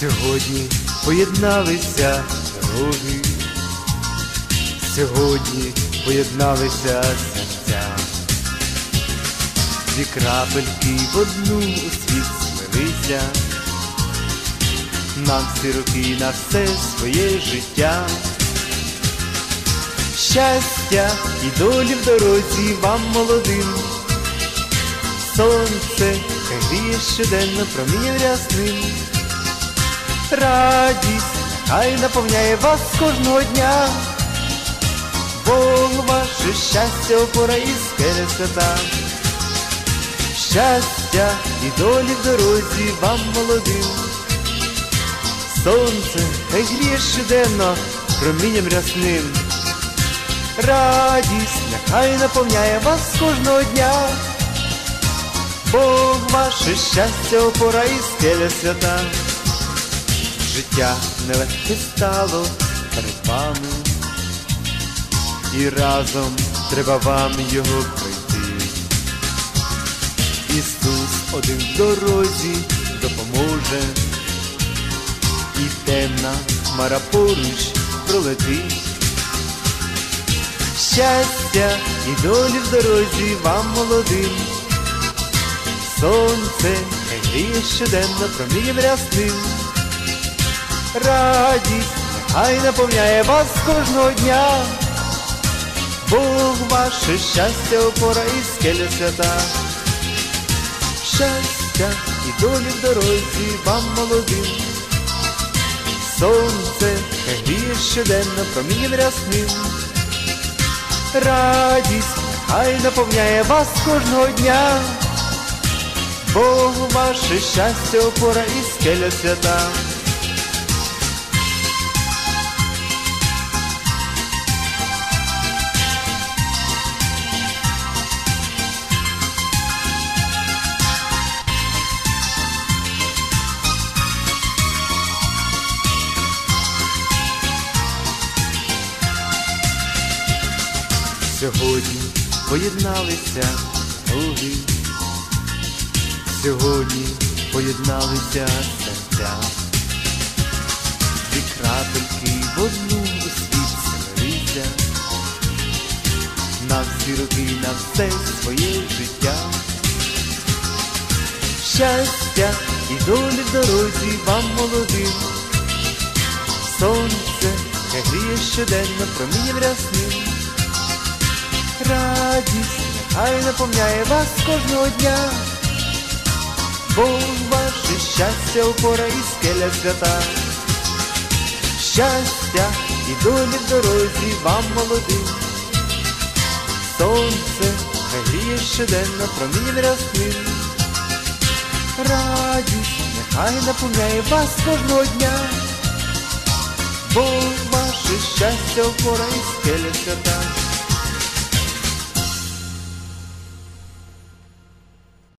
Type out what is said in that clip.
Сьогодні поєдналися дороги, сьогодні поєдналися серця, дві крапельки в одну у світ слилися, нам всі роки на все своє життя. Щастя і долі в дорозі вам молодим, сонце гріє щоденно промінням рясним. Радість хай наповняє вас кожного дня, Бог ваше щастя, опора і скеля свята. Щастя і долі в дорозі вам молодим. Сонце хай щоденно промінням рясним. Радість нехай наповняє вас кожного дня, Бог ваше щастя, опора і скеля свята. Життя нелегке стало перед вами, і разом треба вам його пройти. Ісус один в дорозі допоможе, і темна хмара поруч пролетить. Щастя і долі в дорозі вам молодим, сонце гріє щоденно промінням рясним. Радість хай наповняє вас кожного дня, Бог ваше щастя, опора і скеля свята. Щастя і долі в дорозі вам молодим, сонце хай гріє щоденно промінням рясним. Радість хай наповняє вас кожного дня, Бог ваше щастя, опора і скеля свята. Сьогодні поєдналися други, сьогодні поєдналися серця, дві крапельки в одну у на всі роки, на все своє життя. Щастя і долі в дорозі вам молодим, сонце хай гріє щоденно промінням рясним. Радість хай наповняє вас кожного дня, Бог ваше щастя, опора і скеля свята. Щастя і долі в дорозі вам молодим, сонце хай гріє щоденно промінням рясним. Радість нехай наповняє вас кожного дня, Бог ваше щастя, опора і скеля свята.